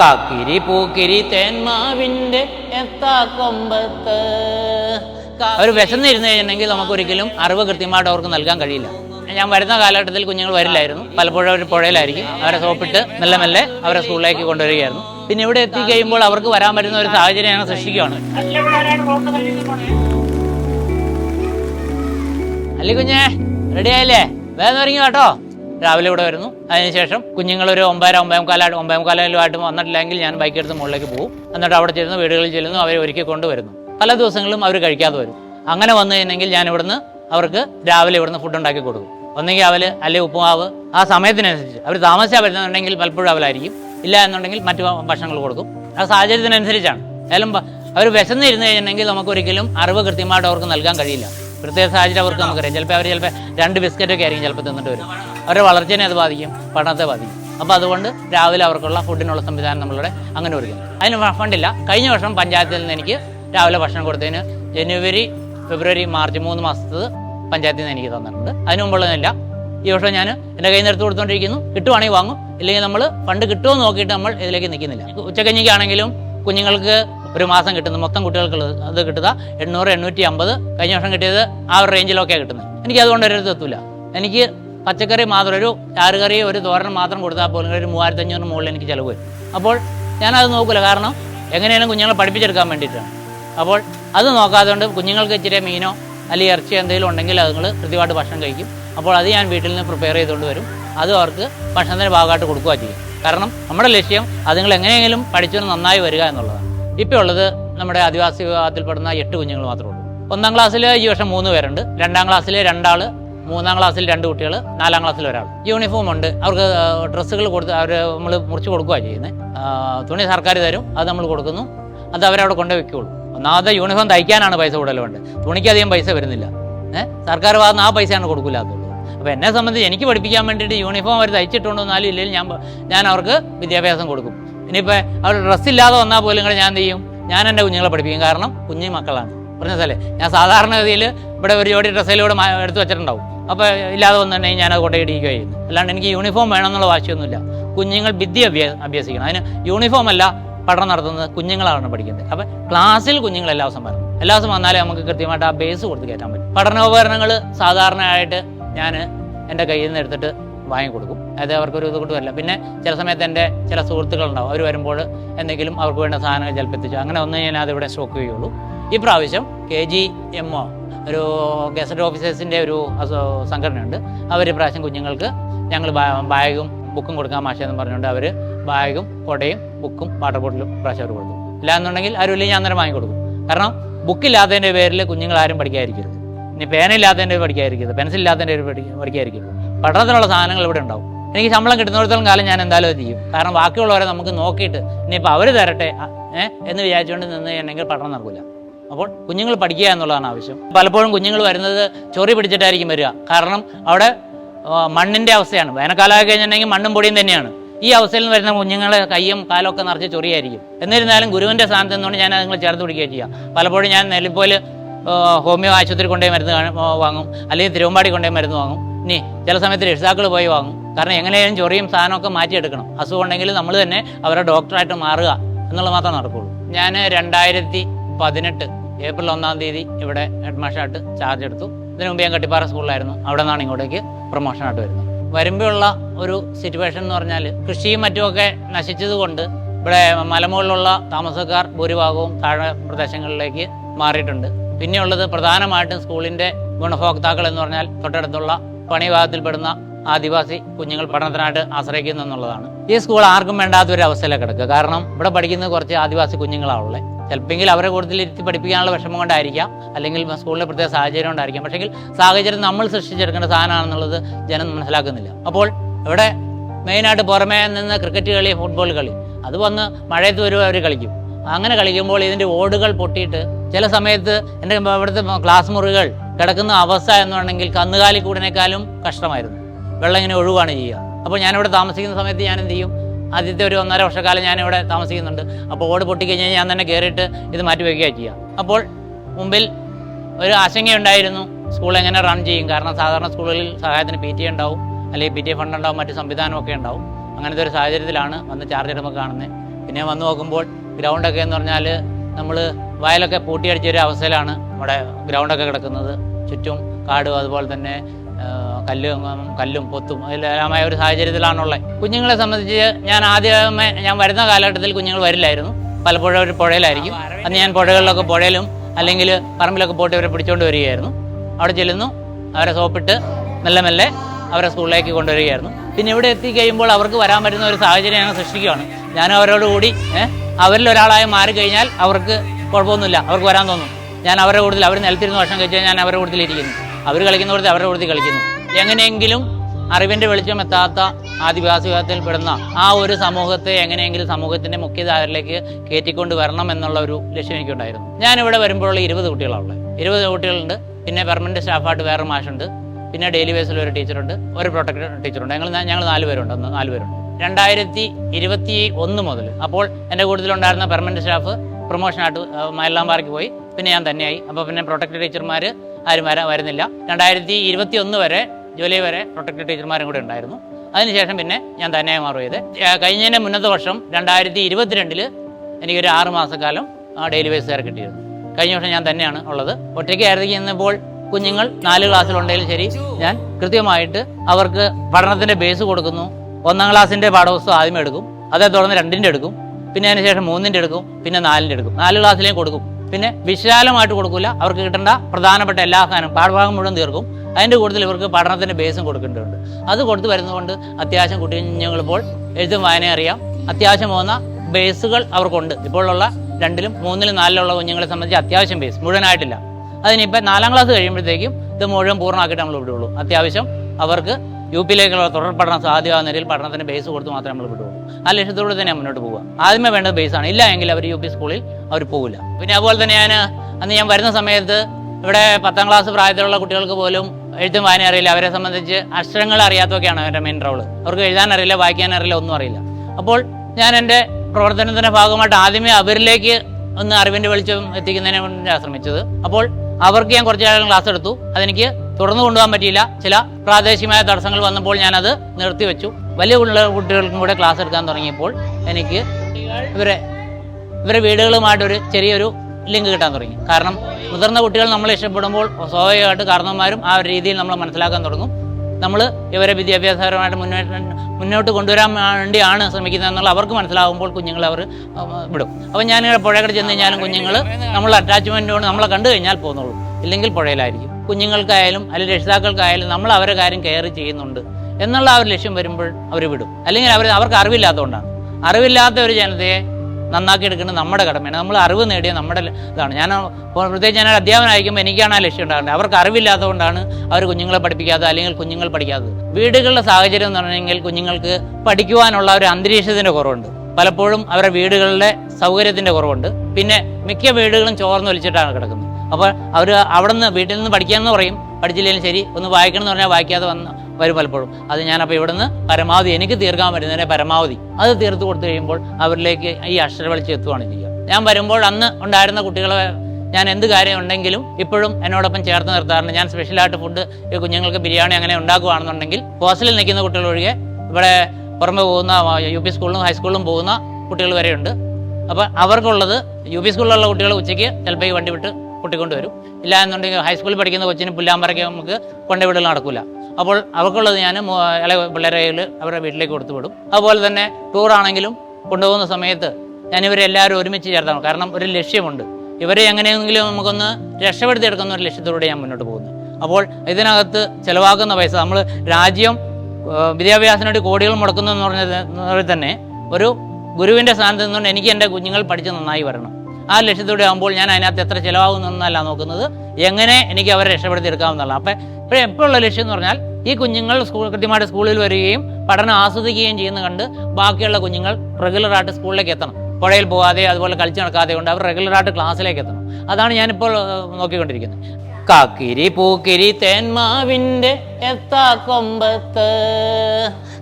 കാക്കിരി പൂക്കിരി തേന്മാവിന്റെ എത്താക്കൊമ്പത്ത്. അവർ വിശന്നിരുന്നു കഴിഞ്ഞിട്ടുണ്ടെങ്കിൽ നമുക്കൊരിക്കലും അറിവ് കൃത്യമായിട്ട് അവർക്ക് നൽകാൻ കഴിയില്ല. ഞാൻ വരുന്ന കാലഘട്ടത്തിൽ കുഞ്ഞുങ്ങൾ വരില്ലായിരുന്നു. പലപ്പോഴും അവർ പുഴയിലായിരിക്കും. അവരെ സോപ്പിട്ട് മെല്ലെ മെല്ലെ അവരെ സ്കൂളിലേക്ക് കൊണ്ടുവരികയായിരുന്നു. പിന്നെ ഇവിടെ എത്തിക്കഴിയുമ്പോൾ അവർക്ക് വരാൻ പറ്റുന്ന ഒരു സാഹചര്യം ഞങ്ങൾ സൃഷ്ടിക്കുകയാണ്. അല്ലി കുഞ്ഞേ? റെഡി ആയില്ലേ? വേഗം ഇറങ്ങി കേട്ടോ? രാവിലെ ഇവിടെ വരുന്നു. അതിനുശേഷം കുഞ്ഞുങ്ങൾ ഒരു ഒമ്പതര ഒമ്പതേ മുക്കാലായിട്ട് ഒമ്പതേ മുക്കാലായിട്ട് വന്നിട്ടില്ലെങ്കിൽ ഞാൻ ബൈക്ക് എടുത്ത് മുകളിലേക്ക് പോകും. എന്നിട്ട് അവിടെ ചെല്ലുന്നു വീടുകളിൽ ചെല്ലുന്നു അവരെ ഒരുക്കി കൊണ്ടുവരുന്നു. പല ദിവസങ്ങളും അവർ കഴിക്കാതെ വരും. അങ്ങനെ വന്നു കഴിഞ്ഞെങ്കിൽ ഞാൻ ഇവിടുന്ന് അവർക്ക് രാവിലെ ഇവിടുന്ന് ഫുഡ് ഉണ്ടാക്കി കൊടുക്കും. ഒന്നെങ്കിൽ അവൽ അല്ലെങ്കിൽ ഉപ്പുമാവ്. ആ സമയത്തിനനുസരിച്ച് അവർ താമസിച്ചാൽ വരുന്നുണ്ടെങ്കിൽ പലപ്പോഴും അവലായിരിക്കും ഇല്ല എന്നുണ്ടെങ്കിൽ മറ്റു ഭക്ഷണങ്ങൾ കൊടുക്കും. ആ സാഹചര്യത്തിനനുസരിച്ചാണ്. ഏതായാലും അവർ വിശന്നിരുന്ന് കഴിഞ്ഞിട്ടുണ്ടെങ്കിൽ നമുക്കൊരിക്കലും അറിവ് കൃത്യമായിട്ട് അവർക്ക് നൽകാൻ കഴിയില്ല. പ്രത്യേക സാഹചര്യം അവർക്ക് നമുക്കറിയാം. ചിലപ്പോൾ അവർ ചിലപ്പോൾ രണ്ട് ബിസ്ക്കറ്റൊക്കെ ആയിരിക്കും ചിലപ്പോൾ തിന്നിട്ട് വരും. അവരുടെ വളർച്ചേനെ അത് ബാധിക്കും പഠനത്തെ ബാധിക്കും. അപ്പോൾ അതുകൊണ്ട് രാവിലെ അവർക്കുള്ള ഫുഡിനുള്ള സംവിധാനം നമ്മളിവിടെ അങ്ങനെ ഒരുക്കും. അതിന് ഫണ്ടില്ല. കഴിഞ്ഞ വർഷം പഞ്ചായത്തിൽ നിന്ന് എനിക്ക് രാവിലെ ഭക്ഷണം കൊടുത്തതിന് ജനുവരി ഫെബ്രുവരി മാർച്ച് മൂന്ന് മാസത്തത് പഞ്ചായത്തിൽ നിന്ന് എനിക്ക് തന്നിട്ടുണ്ട്. അതിന് മുമ്പുള്ളതല്ല ഈ വർഷം ഞാൻ എന്റെ കയ്യിൽ നിന്ന് എടുത്ത് കൊടുത്തോണ്ടിരിക്കുന്നു. കിട്ടുവാണെങ്കിൽ വാങ്ങും. ഇല്ലെങ്കിൽ നമ്മൾ ഫണ്ട് കിട്ടുമോ നോക്കിയിട്ട് നമ്മൾ ഇതിലേക്ക് നിൽക്കുന്നില്ല. ഉച്ചക്കഞ്ഞിക്കാണെങ്കിലും കുഞ്ഞുങ്ങൾക്ക് ഒരു മാസം കിട്ടുന്നത് മൊത്തം കുട്ടികൾക്കുള്ളത് അത് കിട്ടുക എണ്ണൂറ് എണ്ണൂറ്റി അമ്പത് കഴിഞ്ഞ വർഷം കിട്ടിയത് ആ ഒരു റേഞ്ചിലൊക്കെയാണ് കിട്ടുന്നത്. എനിക്ക് അതുകൊണ്ട് ഒരു എത്തൂല. എനിക്ക് പച്ചക്കറി മാത്രം ഒരു ചാറുകറി ഒരു തോരൻ മാത്രം കൊടുത്താൽ പോലും ഒരു മൂവായിരത്തഞ്ഞൂറിന് മുകളിൽ എനിക്ക് ചിലവ് വരും. അപ്പോൾ ഞാനത് നോക്കില്ല കാരണം എങ്ങനെയാണ് കുഞ്ഞുങ്ങളെ പഠിപ്പിച്ചെടുക്കാൻ വേണ്ടിയിട്ടാണ്. അപ്പോൾ അത് നോക്കാതെ കൊണ്ട് കുഞ്ഞുങ്ങൾക്ക് ഇച്ചിരി മീനോ അല്ലെങ്കിൽ ഇറച്ചി എന്തെങ്കിലും ഉണ്ടെങ്കിൽ അതുങ്ങൾ കൃത്യമായിട്ട് ഭക്ഷണം കഴിക്കും. അപ്പോൾ അത് ഞാൻ വീട്ടിൽ നിന്ന് പ്രിപ്പയർ ചെയ്തുകൊണ്ട് വരും. അത് അവർക്ക് ഭക്ഷണത്തിന്റെ ഭാഗമായിട്ട് കൊടുക്കുക ചെയ്യും. കാരണം നമ്മുടെ ലക്ഷ്യം അതുങ്ങൾ എങ്ങനെയെങ്കിലും പഠിച്ചു നന്നായി വരിക എന്നുള്ളതാണ്. ഇപ്പോൾ ഉള്ളത് നമ്മുടെ ആദിവാസി വിഭാഗത്തിൽപ്പെടുന്ന എട്ട് കുഞ്ഞുങ്ങൾ മാത്രമേ ഉള്ളൂ. ഒന്നാം ക്ലാസ്സിൽ ഈ വർഷം മൂന്ന് പേരുണ്ട്. രണ്ടാം ക്ലാസ്സിൽ രണ്ടാൾ മൂന്നാം ക്ലാസ്സിൽ രണ്ട് കുട്ടികൾ നാലാം ക്ലാസ്സിൽ ഒരാൾ യൂണിഫോം ഉണ്ട്. അവർക്ക് ഡ്രസ്സുകൾ കൊടുത്ത് അവർ നമ്മൾ മുറിച്ച് കൊടുക്കുകയാണ് ചെയ്യുന്നത് തുണി സർക്കാർ തരും. അത് നമ്മൾ കൊടുക്കുന്നു. അത് അവരവിടെ കൊണ്ടു വെക്കുകയുള്ളൂ ഒന്നാമത്തെ യൂണിഫോം തയ്ക്കാനാണ് പൈസ കൂടുതൽ വേണ്ടത്. തുണിക്ക് അധികം പൈസ വരുന്നില്ല. സർക്കാർ ഭാഗത്ത് ആ പൈസയാണ് കൊടുക്കില്ലാത്തുള്ളൂ അപ്പോൾ എന്നെ സംബന്ധിച്ച് എനിക്ക് പഠിപ്പിക്കാൻ വേണ്ടിയിട്ട് യൂണിഫോം അവർ തയ്ച്ചിട്ടുണ്ടോ എന്നാലും ഇല്ലെങ്കിൽ ഞാൻ ഞാൻ അവർക്ക് വിദ്യാഭ്യാസം കൊടുക്കും. ഇനിയിപ്പോൾ അവർ ഡ്രസ്സ് ഇല്ലാതെ വന്നാൽ പോലും കൂടെ ഞാൻ ചെയ്യും? ഞാൻ എന്റെ കുഞ്ഞുങ്ങളെ പഠിപ്പിക്കും. കാരണം കുഞ്ഞു മക്കളാണ്. പറഞ്ഞ സ്ഥലേ. ഞാൻ സാധാരണഗതിയിൽ ഇവിടെ ഒരു ജോഡി ഡ്രസ്സിലൂടെ എടുത്ത് വെച്ചിട്ടുണ്ടാവും. അപ്പോൾ ഇല്ലാതെ വന്നിട്ടുണ്ടെങ്കിൽ ഞാനത് കൊണ്ടയിടിക്കുക ചെയ്യുന്നു. അല്ലാണ്ട് എനിക്ക് യൂണിഫോം വേണമെന്നുള്ള വാശിയൊന്നുമില്ല. കുഞ്ഞുങ്ങൾ വിദ്യ അഭ്യ അഭ്യസിക്കണം. അതിന് യൂണിഫോം അല്ല പഠനം നടത്തുന്നത് കുഞ്ഞുങ്ങളാണ് പഠിക്കുന്നത്. അപ്പം ക്ലാസ്സിൽ കുഞ്ഞുങ്ങൾ എല്ലാ ദിവസം വരണം. എല്ലാ ദിവസം വന്നാലേ നമുക്ക് കൃത്യമായിട്ട് ആ ബേസ് കൊടുത്ത് കയറ്റാൻ പറ്റും. പഠനോപകരണങ്ങൾ സാധാരണയായിട്ട് ഞാൻ എന്റെ കയ്യിൽ നിന്ന് എടുത്തിട്ട് വാങ്ങിക്കൊടുക്കും. അത് അവർക്കൊരു ഇത് കൊണ്ടുവരില്ല. പിന്നെ ചില സമയത്ത് എന്റെ ചില സുഹൃത്തുക്കളുണ്ടാവും. അവർ വരുമ്പോൾ എന്തെങ്കിലും അവർക്ക് വേണ്ട സാധനങ്ങൾ ചിലപ്പോൾ എത്തിച്ചു അങ്ങനെ ഒന്ന് ഞാൻ അതിവിടെ സ്റ്റോക്ക് ചെയ്യുള്ളൂ. ഈ പ്രാവശ്യം കെ ജി എം ഒ ഒരു ഗസറ്റ് ഓഫീസേഴ്സിന്റെ ഒരു സംഘടനയുണ്ട്. അവർ പ്രാവശ്യം കുഞ്ഞുങ്ങൾക്ക് ഞങ്ങൾ ബാഗും ബുക്കും കൊടുക്കാൻ മാഷെന്ന് പറഞ്ഞുകൊണ്ട് അവർ ബാഗും കൊടയും ബുക്കും വാട്ടർ ബോട്ടിലും പ്രാവശ്യം അവർ കൊടുക്കും. ഇല്ല എന്നുണ്ടെങ്കിൽ ഇല്ലെങ്കിൽ ഞാൻ അന്നേരം വാങ്ങിക്കൊടുക്കും. കാരണം ബുക്കില്ലാത്തതിന്റെ പേരിൽ കുഞ്ഞുങ്ങൾ ആരും പഠിക്കാതിരിക്കരുത്. ഇനി പേനയില്ലാത്തതിന്റെ പഠിക്കാതിരിക്കരുത്. പെൻസിൽ ഇല്ലാത്തതിന്റെ പഠി- പഠിക്കാതിരിക്കരുത്. പഠനത്തിനുള്ള സാധനങ്ങൾ ഇവിടെ ഉണ്ടാവും. എനിക്ക് ശമ്പളം കിട്ടുന്നിടത്തോളം കാലം ഞാൻ എന്തായാലും അത് ചെയ്യും. കാരണം ബാക്കിയുള്ളവരെ നമുക്ക് നോക്കിയിട്ട് ഇനിയിപ്പോൾ അവർ തരട്ടെ എന്ന് വിചാരിച്ചുകൊണ്ട് നിന്ന് കഴിഞ്ഞെങ്കിൽ പഠനം നടക്കില്ല അപ്പോൾ കുഞ്ഞുങ്ങൾ പഠിക്കുക എന്നുള്ളതാണ് ആവശ്യം. പലപ്പോഴും കുഞ്ഞുങ്ങൾ വരുന്നത് ചൊറി പിടിച്ചിട്ടായിരിക്കും വരിക. കാരണം അവിടെ മണ്ണിന്റെ അവസ്ഥയാണ്. വേനൽക്കാലമായി കഴിഞ്ഞിട്ടുണ്ടെങ്കിൽ മണ്ണും പൊടിയും തന്നെയാണ്. ഈ അവസ്ഥയിൽ വരുന്ന കുഞ്ഞുങ്ങളെ കൈയും കാലൊക്കെ നിറച്ച് ചൊറിയായിരിക്കും. എന്നിരുന്നാലും ഗുരുവിന്റെ സ്ഥാനത്ത് നിന്നുകൊണ്ട് ഞാൻ അതുങ്ങൾ ചേർത്ത് പിടിക്കുകയും ചെയ്യാം. പലപ്പോഴും ഞാൻ നെല്ലിപ്പോൽ ഹോമിയോ ആശുപത്രി കൊണ്ടുപോയി മരുന്ന് വാങ്ങും. അല്ലെങ്കിൽ തിരുവമ്പാടി കൊണ്ടുപോയി മരുന്ന് വാങ്ങും. ഇനി ചില സമയത്ത് രക്ഷിതാക്കൾ പോയി വാങ്ങും. കാരണം എങ്ങനെയും ചൊറിയും സാധനമൊക്കെ മാറ്റിയെടുക്കണം. അസുഖം ഉണ്ടെങ്കിൽ നമ്മൾ തന്നെ അവരെ ഡോക്ടറായിട്ട് മാറുക എന്നുള്ളത് മാത്രമേ നടക്കുള്ളൂ. ഞാൻ രണ്ടായിരത്തി പതിനെട്ട് ഏപ്രിൽ ഒന്നാം തീയതി ഇവിടെ ഹെഡ് മാഷായിട്ട് ചാർജ് എടുത്തു. ഇതിനു മുമ്പ് ഞാൻ കട്ടിപ്പാറ സ്കൂളിലായിരുന്നു. അവിടെ നിന്നാണ് ഇങ്ങോട്ടേക്ക് പ്രൊമോഷനായിട്ട് വരുന്നത്. വരുമ്പോഴുള്ള ഒരു സിറ്റുവേഷൻ എന്ന് പറഞ്ഞാൽ കൃഷിയും മറ്റുമൊക്കെ നശിച്ചതുകൊണ്ട് ഇവിടെ മലമുകളിലുള്ള താമസക്കാർ ഭൂരിഭാഗവും താഴെ പ്രദേശങ്ങളിലേക്ക് മാറിയിട്ടുണ്ട്. പിന്നെയുള്ളത് പ്രധാനമായിട്ടും സ്കൂളിന്റെ ഗുണഭോക്താക്കൾ എന്ന് പറഞ്ഞാൽ തൊട്ടടുത്തുള്ള പണി വിഭാഗത്തിൽപ്പെടുന്ന ആദിവാസി കുഞ്ഞുങ്ങൾ പഠനത്തിനായിട്ട് ആശ്രയിക്കുന്നു എന്നുള്ളതാണ് ഈ സ്കൂൾ ആർക്കും വേണ്ടാത്ത ഒരു അവസ്ഥയിലാണ് കിടക്കുക. കാരണം ഇവിടെ പഠിക്കുന്ന കുറച്ച് ആദിവാസി കുഞ്ഞുങ്ങളാണുള്ളത് ചിലപ്പോൾ അവരെ കൂടുതൽ ഇരുത്തി പഠിപ്പിക്കാനുള്ള വിഷമം കൊണ്ടായിരിക്കാം. അല്ലെങ്കിൽ സ്കൂളിലെ പ്രത്യേക സാഹചര്യം കൊണ്ടായിരിക്കാം. പക്ഷേ സാഹചര്യം നമ്മൾ സൃഷ്ടിച്ചെടുക്കേണ്ട സാധനമാണെന്നുള്ളത് ജനം മനസ്സിലാക്കുന്നില്ല. അപ്പോൾ ഇവിടെ മെയിനായിട്ട് പുറമേ നിന്ന് ക്രിക്കറ്റ് കളി ഫുട്ബോൾ കളി. അത് വന്ന് മഴയത്ത് വരും അവർ കളിക്കും. അങ്ങനെ കളിക്കുമ്പോൾ ഇതിന്റെ ഓടുകൾ പൊട്ടിയിട്ട് ചില സമയത്ത് എന്റെ ഇവിടുത്തെ ക്ലാസ് മുറികൾ കിടക്കുന്ന അവസ്ഥ എന്നുണ്ടെങ്കിൽ കന്നുകാലി കൂടിനേക്കാളും കഷ്ടമായിരുന്നു. വെള്ളം ഇങ്ങനെ ഒഴുകുകയാണ് ചെയ്യുക. അപ്പോൾ ഞാനിവിടെ താമസിക്കുന്ന സമയത്ത് ഞാൻ എന്ത് ചെയ്യും? ആദ്യത്തെ ഒരു ഒന്നര വർഷക്കാലം ഞാനിവിടെ താമസിക്കുന്നുണ്ട്. അപ്പോൾ ഓട് പൊട്ടിക്കഴിഞ്ഞാൽ ഞാൻ തന്നെ കയറിയിട്ട് ഇത് മാറ്റി വയ്ക്കുകയാണ് ചെയ്യുക. അപ്പോൾ മുമ്പിൽ ഒരു ആശങ്കയുണ്ടായിരുന്നു. സ്കൂൾ എങ്ങനെ റൺ ചെയ്യും? കാരണം സാധാരണ സ്കൂളുകളിൽ സഹായത്തിന് പി ടി ഉണ്ടാവും. അല്ലെങ്കിൽ പി ടി ഫണ്ട് ഉണ്ടാവും മറ്റ് സംവിധാനമൊക്കെ ഉണ്ടാവും. അങ്ങനത്തെ ഒരു സാഹചര്യത്തിലാണ് വന്ന് ചാർജ് എടുക്കുമ്പോൾ കാണുന്നത്. പിന്നെ വന്ന് നോക്കുമ്പോൾ ഗ്രൗണ്ടൊക്കെ എന്ന് പറഞ്ഞാൽ നമ്മൾ വയലൊക്കെ പൂട്ടിയടിച്ചൊരു അവസ്ഥയിലാണ് നമ്മുടെ ഗ്രൗണ്ടൊക്കെ കിടക്കുന്നത്. ചുറ്റും കാടും അതുപോലെ തന്നെ കല്ലും കല്ലും പൊത്തും അതിലെല്ലാമായ ഒരു സാഹചര്യത്തിലാണുള്ളത് കുഞ്ഞുങ്ങളെ സംബന്ധിച്ച് ഞാൻ ആദ്യമേ ഞാൻ വരുന്ന കാലഘട്ടത്തിൽ കുഞ്ഞുങ്ങൾ വരില്ലായിരുന്നു. പലപ്പോഴും ഒരു പുഴയിലായിരിക്കും. അന്ന് ഞാൻ പുഴകളിലൊക്കെ പുഴയിലും അല്ലെങ്കിൽ പറമ്പിലൊക്കെ പോയിട്ട് ഇവരെ പിടിച്ചുകൊണ്ട് വരികയായിരുന്നു. അവിടെ ചെല്ലുന്നു അവരെ സോപ്പിട്ട് മെല്ലെ മെല്ലെ അവരെ സ്കൂളിലേക്ക് കൊണ്ടുവരികയായിരുന്നു. പിന്നെ ഇവിടെ എത്തിക്കഴിയുമ്പോൾ അവർക്ക് വരാൻ പറ്റുന്ന ഒരു സാഹചര്യം ഞങ്ങൾ സൃഷ്ടിക്കുകയാണ്. ഞാൻ അവരോടുകൂടി അവരിൽ ഒരാളായി മാറിക്കഴിഞ്ഞാൽ അവർക്ക് കുഴപ്പമൊന്നുമില്ല. അവർക്ക് വരാൻ തോന്നും. ഞാൻ അവരുടെ കൂടുതൽ അവർ നിലത്തിരുന്ന് ഭക്ഷണം കഴിച്ചാൽ ഞാൻ അവരുടെ കൂടുതലിരിക്കുന്നു അവർ കളിക്കുന്ന കൂടുതൽ അവരുടെ കൂടുതൽ കളിക്കുന്നു. എങ്ങനെയെങ്കിലും അറിവിന്റെ വെളിച്ചം എത്താത്ത ആദിവാസി വിഭാഗത്തിൽ പെടുന്ന ആ ഒരു സമൂഹത്തെ എങ്ങനെയെങ്കിലും സമൂഹത്തിന്റെ മുഖ്യധാരയിലേക്ക് കയറ്റിക്കൊണ്ട് വരണം എന്നുള്ള ഒരു ലക്ഷ്യം എനിക്കുണ്ടായിരുന്നു. ഞാൻ ഇവിടെ വരുമ്പോഴുള്ള ഇരുപത് കുട്ടികളുള്ളത് ഇരുപത് കുട്ടികളുണ്ട്. പിന്നെ പെർമനന്റ് സ്റ്റാഫായിട്ട് വേറെ മാഷുണ്ട്. പിന്നെ ഡെയിലി ബേസിൽ ഒരു ടീച്ചറുണ്ട്. ഒരു പ്രൊട്ടക്ടർ ടീച്ചറുണ്ട്. ഞങ്ങൾ ഞങ്ങൾ നാല് പേരുണ്ട്. നാല് പേരുണ്ട്. രണ്ടായിരത്തി ഇരുപത്തി ഒന്ന് മുതൽ. അപ്പോൾ എന്റെ കൂട്ടത്തിലുണ്ടായിരുന്ന പെർമനന്റ് സ്റ്റാഫ് പ്രൊമോഷനായിട്ട് മയിലാമ്പാറയ്ക്ക് പോയി. പിന്നെ ഞാൻ തന്നെയായി. അപ്പോൾ പിന്നെ പ്രൊട്ടക്ടർ ടീച്ചർമാർ ആരും വരാ വരുന്നില്ല. രണ്ടായിരത്തി ഇരുപത്തി ഒന്ന് വരെ ജൂലൈ വരെ പ്രൊട്ടക്ടർ ടീച്ചർമാരും കൂടെ ഉണ്ടായിരുന്നു. അതിനുശേഷം പിന്നെ ഞാൻ തന്നെയായി മാറുകയത് കഴിഞ്ഞതിന്റെ മുന്നത്തെ വർഷം രണ്ടായിരത്തി ഇരുപത്തിരണ്ടിൽ എനിക്കൊരു ആറ് മാസക്കാലം ഡെയിലി ബേസുകാർ കിട്ടിയിരുന്നു. കഴിഞ്ഞ വർഷം ഞാൻ തന്നെയാണ് ഉള്ളത്. ഒറ്റയ്ക്ക് ആയിരുന്നപ്പോൾ കുഞ്ഞുങ്ങൾ നാല് ക്ലാസ്സിലുണ്ടെങ്കിലും ശരി ഞാൻ കൃത്യമായിട്ട് അവർക്ക് പഠനത്തിന്റെ ബേസ് കൊടുക്കുന്നു. ഒന്നാം ക്ലാസ്സിന്റെ പാഠപുസ്തകം ആദ്യം എടുക്കും. അതേ തുടർന്ന് രണ്ടിന്റെ എടുക്കും. പിന്നെ അതിന് ശേഷം മൂന്നിന്റെ എടുക്കും പിന്നെ നാലിന്റെ എടുക്കും. നാല് ക്ലാസ്സിലേയും കൊടുക്കും. പിന്നെ വിശാലമായിട്ട് കൊടുക്കില്ല അവർക്ക് കിട്ടേണ്ട പ്രധാനപ്പെട്ട എല്ലാ സാധനവും പാഠഭാഗം മുഴുവൻ തീർക്കും. അതിന്റെ കൂടുതൽ ഇവർക്ക് പഠനത്തിന്റെ ബേസും കൊടുക്കേണ്ടതുണ്ട്. അത് കൊടുത്തു വരുന്നതുകൊണ്ട് അത്യാവശ്യം കുട്ടികൾ ഇപ്പോൾ എഴുത്തും വായന അറിയാം. അത്യാവശ്യം പോകുന്ന ബേസുകൾ അവർക്കുണ്ട്. ഇപ്പോഴുള്ള രണ്ടിലും മൂന്നിലും നാലിലുള്ള കുഞ്ഞുങ്ങളെ സംബന്ധിച്ച് അത്യാവശ്യം ബേസ് മുഴുവനായിട്ടില്ല. അതിനിപ്പോൾ നാലാം ക്ലാസ് കഴിയുമ്പോഴത്തേക്കും ഇത് മുഴുവൻ പൂർണമാക്കിയിട്ട് നമ്മൾ വിടുള്ളൂ. അത്യാവശ്യം അവർക്ക് യു പിയിലേക്കുള്ള തുടർ പഠനം സാധ്യമാകുന്ന നിലയിൽ പഠനത്തിന് ബേസ് കൊടുത്ത് മാത്രമേ നമ്മൾ വിടുള്ളൂ. ആ ലക്ഷ്യത്തോടെ തന്നെ മുന്നോട്ട് പോകുക ആദ്യമേ വേണ്ടത് ബേസാണ് ഇല്ല എങ്കിൽ അവർ യു പി സ്കൂളിൽ അവർ പോകില്ല പിന്നെ അതുപോലെ തന്നെ ഞാൻ അന്ന് ഞാൻ വരുന്ന സമയത്ത് ഇവിടെ പത്താം ക്ലാസ് പ്രായത്തിലുള്ള കുട്ടികൾക്ക് പോലും എഴുത്തും വായന അറിയില്ല. അവരെ സംബന്ധിച്ച് അക്ഷരങ്ങൾ അറിയാത്തതൊക്കെയാണ് അവരുടെ മെയിൻ റോൾ അവർക്ക് എഴുതാൻ അറിയില്ല വായിക്കാൻ അറിയില്ല ഒന്നും അറിയില്ല. അപ്പോൾ ഞാൻ എന്റെ പ്രവർത്തനത്തിന്റെ ഭാഗമായിട്ട് ആദ്യമേ അവരിലേക്ക് ഒന്ന് അറിവിന്റെ വെളിച്ചം എത്തിക്കുന്നതിനെ കൊണ്ടാണ് ശ്രമിച്ചത്. അപ്പോൾ അവർക്ക് ഞാൻ കുറച്ച് കാലം ക്ലാസ് എടുത്തു. അതെനിക്ക് തുടർന്ന് കൊണ്ടുപോകാൻ പറ്റിയില്ല. ചില പ്രാദേശികമായ തടസ്സങ്ങൾ വന്നപ്പോൾ ഞാനത് നിർത്തിവെച്ചു. വലിയ കുട്ടികൾക്കും കൂടെ ക്ലാസ് എടുക്കാൻ തുടങ്ങിയപ്പോൾ എനിക്ക് ഇവരെ ഇവരെ വീടുകളുമായിട്ടൊരു ചെറിയൊരു ലിങ്ക് കിട്ടാൻ തുടങ്ങി. കാരണം മുതിർന്ന കുട്ടികൾ നമ്മളെ ഇഷ്ടപ്പെടുമ്പോൾ സ്വാഭാവികമായിട്ട് കാരണവന്മാരും ആ ഒരു രീതിയിൽ നമ്മൾ മനസ്സിലാക്കാൻ തുടങ്ങും. നമ്മൾ ഇവരെ വിദ്യാഭ്യാസപരമായിട്ട് മുന്നോട്ട് മുന്നോട്ട് കൊണ്ടുവരാൻ വേണ്ടിയാണ് ശ്രമിക്കുന്നത് എന്നുള്ള അവർക്ക് മനസ്സിലാകുമ്പോൾ കുഞ്ഞുങ്ങൾ അവർ വിടും. അപ്പം ഞാൻ പുഴകട ചെന്ന് കഴിഞ്ഞാലും കുഞ്ഞുങ്ങൾ നമ്മൾ അറ്റാച്ച്മെന്റോട് നമ്മളെ കണ്ടു കഴിഞ്ഞാൽ പോകുന്നുള്ളൂ ഇല്ലെങ്കിൽ പുഴയിലായിരിക്കും. കുഞ്ഞുങ്ങൾക്കായാലും അല്ലെങ്കിൽ രക്ഷിതാക്കൾക്കായാലും നമ്മൾ അവരെ കാര്യം കെയർ ചെയ്യുന്നുണ്ട്. എന്നുള്ള ആ ഒരു ലക്ഷ്യം വരുമ്പോൾ അവർ വിടും. അല്ലെങ്കിൽ അവർ അവർക്ക് അറിവില്ലാത്തതുകൊണ്ടാണ്. അറിവില്ലാത്ത ഒരു ജനതയെ നന്നാക്കി എടുക്കുന്നത് നമ്മുടെ കടമയാണ്. നമ്മൾ അറിവ് നേടിയ നമ്മുടെ ഇതാണ്. ഞാൻ പ്രത്യേകിച്ച് ഞാൻ അധ്യാപനം അധ്യാപനമായിരിക്കുമ്പോൾ എനിക്കാണ് ആ ലക്ഷ്യം ഉണ്ടാകുന്നത് അവർക്ക് അറിവില്ലാത്തതുകൊണ്ടാണ് അവർ കുഞ്ഞുങ്ങളെ പഠിപ്പിക്കാത്തത് അല്ലെങ്കിൽ കുഞ്ഞുങ്ങൾ പഠിക്കാത്തത്. വീടുകളുടെ സാഹചര്യം എന്ന് പറഞ്ഞെങ്കിൽ കുഞ്ഞുങ്ങൾക്ക് പഠിക്കുവാനുള്ള ഒരു അന്തരീക്ഷത്തിന്റെ കുറവുണ്ട്. പലപ്പോഴും അവരുടെ വീടുകളുടെ സൗകര്യത്തിന്റെ കുറവുണ്ട്. പിന്നെ മിക്ക വീടുകളും ചോർന്ന് വലിച്ചിട്ടാണ് കിടക്കുന്നത്. അപ്പോൾ അവർ അവിടെ നിന്ന് വീട്ടിൽ നിന്ന് പഠിക്കാമെന്ന് പറയും. പഠിച്ചില്ലെങ്കിലും ശരി ഒന്ന് വായിക്കണം എന്ന് പറഞ്ഞാൽ വായിക്കാതെ വന്ന് വരും പലപ്പോഴും. അത് ഞാനപ്പോൾ ഇവിടുന്ന് പരമാവധി എനിക്ക് തീർക്കാൻ പറ്റുന്നതിനെ പരമാവധി അത് തീർത്ത് കൊടുത്തു കഴിയുമ്പോൾ അവരിലേക്ക് ഈ അക്ഷര വെളിച്ചം എത്തുകയാണ് ചെയ്യുക. ഞാൻ വരുമ്പോൾ അന്ന് ഉണ്ടായിരുന്ന കുട്ടികളെ ഞാൻ എന്ത് കാര്യം ഉണ്ടെങ്കിലും ഇപ്പോഴും എന്നോടൊപ്പം ചേർത്ത് നിർത്താറുണ്ട്. ഞാൻ സ്പെഷ്യലായിട്ട് ഫുഡ് ഈ കുഞ്ഞുങ്ങൾക്ക് ബിരിയാണി അങ്ങനെ ഉണ്ടാക്കുകയാണെന്നുണ്ടെങ്കിൽ ഹോസ്റ്റലിൽ നിൽക്കുന്ന കുട്ടികൾ ഒഴികെ ഇവിടെ പുറമെ പോകുന്ന യു പി സ്കൂളിലും ഹൈസ്കൂളിലും പോകുന്ന കുട്ടികൾ വരെയുണ്ട്. അപ്പോൾ അവർക്കുള്ളത് യു പി സ്കൂളിലുള്ള കുട്ടികൾ ഉച്ചയ്ക്ക് ചിലപ്പോൾ ഈ വണ്ടി വിട്ട് കുട്ടിക്കൊണ്ട് വരും. ഇല്ല എന്നുണ്ടെങ്കിൽ ഹൈസ്കൂളിൽ പഠിക്കുന്ന കൊച്ചിന് പുല്ലാമ്പറയ്ക്ക് നമുക്ക് കൊണ്ടുവിടൽ നടക്കില്ല അപ്പോൾ അവർക്കുള്ളത് ഞാൻ ഇളയ പിള്ളേരെ കയ്യിൽ അവരുടെ വീട്ടിലേക്ക് കൊടുത്തു വിടും. അതുപോലെ തന്നെ ടൂറാണെങ്കിലും കൊണ്ടുപോകുന്ന സമയത്ത് ഞാൻ ഇവരെ എല്ലാവരും ഒരുമിച്ച് ചേർത്താണ് കാരണം ഒരു ലക്ഷ്യമുണ്ട്. ഇവരെ എങ്ങനെയെങ്കിലും നമുക്കൊന്ന് രക്ഷപ്പെടുത്തിയെടുക്കുന്ന ഒരു ലക്ഷ്യത്തിലൂടെ ഞാൻ മുന്നോട്ട് പോകുന്നു. അപ്പോൾ ഇതിനകത്ത് ചിലവാക്കുന്ന പൈസ നമ്മൾ രാജ്യം വിദ്യാഭ്യാസത്തിനായിട്ട് കോടികൾ മുടക്കുന്നു എന്ന് പറഞ്ഞത് തന്നെ ഒരു ഗുരുവിന്റെ സ്ഥാനത്ത് നിന്നുകൊണ്ട് എനിക്ക് എന്റെ കുഞ്ഞുങ്ങൾ പഠിച്ച് നന്നായി വരണം. ആ ലക്ഷ്യത്തോടെ ആകുമ്പോൾ ഞാൻ അതിനകത്ത് എത്ര ചിലവാകുന്നല്ല നോക്കുന്നത്. എങ്ങനെ എനിക്ക് അവരെ രക്ഷപ്പെടുത്തി എടുക്കാമെന്നുള്ള അപ്പം ഇപ്പോഴും എപ്പോഴുള്ള ലക്ഷ്യം എന്ന് പറഞ്ഞാൽ ഈ കുഞ്ഞുങ്ങൾ സ്കൂൾ കൃത്യമായിട്ട് സ്കൂളിൽ വരികയും പഠനം ആസ്വദിക്കുകയും ചെയ്യുന്ന കണ്ട് ബാക്കിയുള്ള കുഞ്ഞുങ്ങൾ റെഗുലറായിട്ട് സ്കൂളിലേക്ക് എത്തണം. പുഴയിൽ പോകാതെ അതുപോലെ കളിച്ച് നടക്കാതെ കൊണ്ട് അവർ റെഗുലറായിട്ട് ക്ലാസ്സിലേക്ക് എത്തണം. അതാണ് ഞാനിപ്പോൾ നോക്കിക്കൊണ്ടിരിക്കുന്നത്. കാക്കിരി പൂക്കിരി തേന്മാവിന്റെ എത്താ കൊമ്പത്ത്.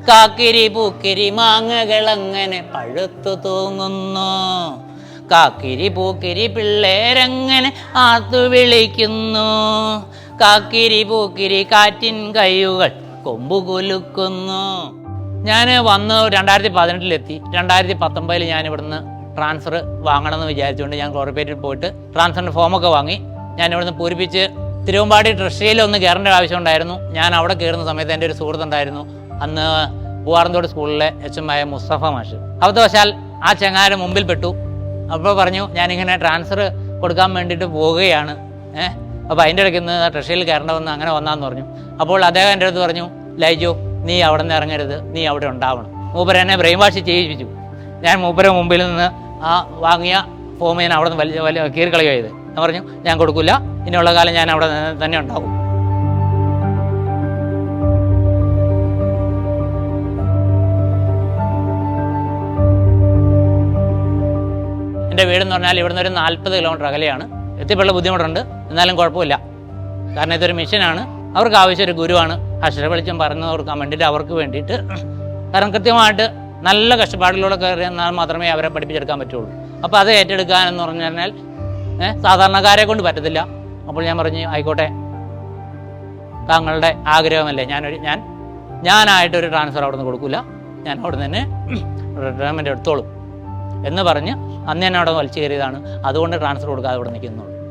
കാക്കിരി പൂക്കിരി മാങ്ങകൾ അങ്ങനെ പഴുത്തു തൂങ്ങുന്നു. കാക്കിരി പൂക്കിരി പിള്ളേരങ്ങനെ ആത്തു വിളിക്കുന്നു. കാക്കിരി പൂക്കിരി കാറ്റിൻ കയ്യുകൾ കൊമ്പു കുലുക്കുന്നു. ഞാൻ വന്ന് രണ്ടായിരത്തി പതിനെട്ടിലെത്തി രണ്ടായിരത്തി പത്തൊമ്പതിൽ ഞാൻ ഇവിടുന്ന് ട്രാൻസ്ഫർ വാങ്ങണമെന്ന് വിചാരിച്ചുകൊണ്ട് ഞാൻ ക്ലോറിപ്പേറ്റിൽ പോയിട്ട് ട്രാൻസ്ഫറിന്റെ ഫോമൊക്കെ വാങ്ങി. ഞാൻ ഇവിടുന്ന് പൂരിപ്പിച്ച് തിരുവമ്പാടി ട്രഷറിയിൽ ഒന്ന് കയറേണ്ട ആവശ്യം ഉണ്ടായിരുന്നു ഞാൻ അവിടെ കയറുന്ന സമയത്ത് എന്റെ ഒരു സുഹൃത്തുണ്ടായിരുന്നു അന്ന് പൂവാറന്തോട് സ്കൂളിലെ എച്ച് എം ആയ മുസ്തഫ മാഷ്. അബദ്ധവശാൽ ആ ചങ്ങാരുടെ മുമ്പിൽ പെട്ടു. അപ്പോൾ പറഞ്ഞു ഞാനിങ്ങനെ ട്രാൻസ്ഫർ കൊടുക്കാൻ വേണ്ടിയിട്ട് പോവുകയാണ്. ഏഹ് അപ്പോൾ അതിന്റെ ഇടയ്ക്ക് നിന്ന് ട്രഷറിയിൽ കയറേണ്ടവന്ന് അങ്ങനെ വന്നാന്ന് പറഞ്ഞു. അപ്പോൾ അദ്ദേഹം എന്റെ അടുത്ത് പറഞ്ഞു ലൈജു നീ അവിടെ നിന്ന് ഇറങ്ങരുത്. നീ അവിടെ ഉണ്ടാവണം. മൂപ്പര എന്നെ ബ്രെയിൻ വാഷ് ചെയ്യിപ്പിച്ചു. ഞാൻ മൂപ്പര മുമ്പിൽ നിന്ന് ആ വാങ്ങിയ ഫോം ഞാൻ അവിടെ നിന്ന് വലിയ വലിയ കീറിക്കളയുക ചെയ്ത്. ഞാൻ പറഞ്ഞു ഞാൻ കൊടുക്കില്ല ഇനിയുള്ള കാലം ഞാൻ അവിടെ തന്നെ ഉണ്ടാവും. എന്റെ വീടെന്ന് പറഞ്ഞാൽ ഇവിടുന്ന് ഒരു നാൽപ്പത് കിലോമീറ്റർ അകലെയാണ്. എത്തിപ്പുള്ള ബുദ്ധിമുട്ടുണ്ട്. എന്നാലും കുഴപ്പമില്ല. കാരണം ഇതൊരു മിഷനാണ്. അവർക്ക് ആവശ്യം ഒരു ഗുരുവാണ്. അക്ഷര വെളിച്ചം പറഞ്ഞു കൊടുക്കാൻ വേണ്ടിയിട്ട് അവർക്ക് വേണ്ടിയിട്ട്. കാരണം കൃത്യമായിട്ട് നല്ല കഷ്ടപ്പാടിലൂടെ കയറി എന്നാൽ മാത്രമേ അവരെ പഠിപ്പിച്ചെടുക്കാൻ പറ്റുള്ളൂ. അപ്പോൾ അത് ഏറ്റെടുക്കാൻ എന്ന് പറഞ്ഞു കഴിഞ്ഞാൽ സാധാരണക്കാരെ കൊണ്ട് പറ്റത്തില്ല. അപ്പോൾ ഞാൻ പറഞ്ഞു ആയിക്കോട്ടെ. താങ്കളുടെ ആഗ്രഹമല്ലേ? ഞാനൊരു ഞാൻ ഞാനായിട്ടൊരു ട്രാൻസ്ഫർ അവിടെ നിന്ന് കൊടുക്കില്ല ഞാൻ അവിടെ നിന്ന് തന്നെ റിട്ടയർമെന്റ് എടുത്തോളും. എന്ന് പറഞ്ഞ് അന്ന് തന്നെ അവിടെ വലിച്ചു കയറിയതാണ് അതുകൊണ്ട് ട്രാൻസ്ഫർ കൊടുക്കാതെ അവിടെ നിൽക്കുന്നുള്ളൂ.